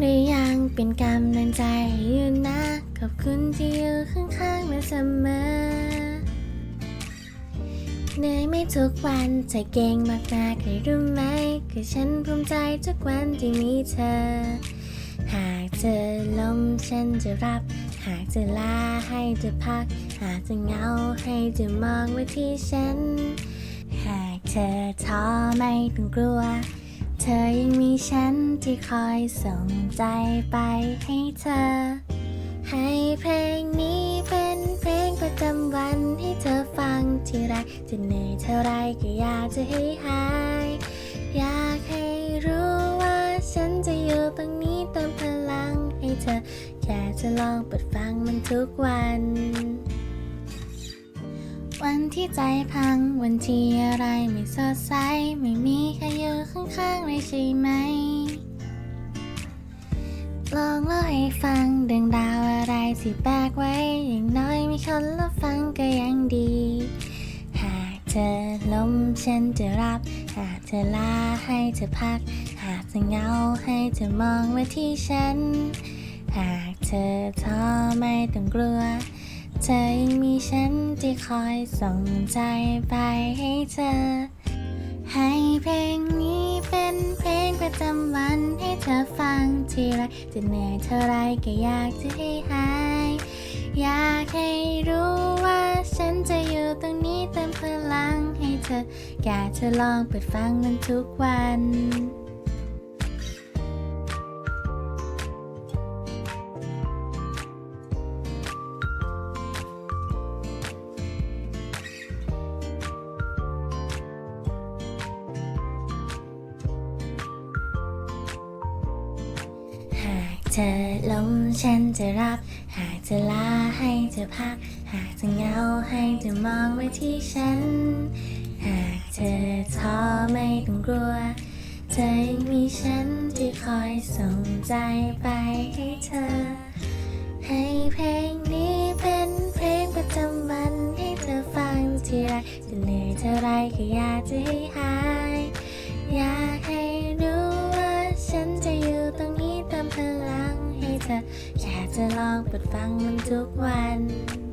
หรือยังเป็นกำลังใจให้อยู่นะ ขอบคุณที่อยู่ข้างๆมาเสมอเหนื่อยไม่ทุกวันใจเก่งมากๆเลยรู้ไหม คือฉันภูมิใจทุกวันที่มีเธอ หากเธอล้มฉันจะรับ หากเธอลาให้เธอพัก หากเธอเหงาให้เธอมองไว้ที่ฉัน หากเธอท้อไม่ต้องกลัว ธอยังมีฉันที่คอยส่งใจไปให้เธอ ให้เพลงนี้เป็นเพลงประจำวันให้เธอฟังที่ไรจะเหนื่อยเท่าไรก็อยากจะให้หาย อยากให้รู้ว่าฉันจะอยู่ตรงนี้เติมพลังให้เธอ แค่จะลองเปิดฟังมันทุกวัน วันที่ใจพังวันที่อะไรไม่สดใส ไม่มีใครอยู่ข้างๆเลยใช่ไหม ลองเล่าให้ฟังเรื่องราวอะไรที่แปลกไว้ อย่างน้อยมีคนรับฟังก็ยังดี หากเธอล้มฉันจะรับ หากเธอลาให้เธอพัก หากเธอเงาให้เธอมองไว้ที่ฉัน หากเธอท้อไม่ต้องกลัว เธอยังมีฉันที่คอยส่งใจไปให้เธอ ให้เพลงนี้เป็นเพลงประจำวันให้เธอฟังทีไรจะเหนื่อยเท่าไรก็อยากจะให้หาย อยากให้รู้ว่าฉันจะอยู่ตรงนี้เติมพลังให้เธอแค่เธอลองเปิดฟังมันทุกวัน เธอล้มฉันจะรับ หากเธอลาให้เธอพัก หากเธอเงาให้เธอมองไว้ที่ฉัน หากเธอท้อไม่ต้องกลัว เธอยังมีฉันที่คอยส่งใจไปให้เธอ ให้เพลงนี้เป็นเพลงประจำวันให้เธอฟังทีไรจะเหนื่อยเท่าไรก็อยากจะให้หาย อยากให้รู้ว่าฉันจะอยู่ ธอ แค่จะลองเปิดฟังมันทุกวัน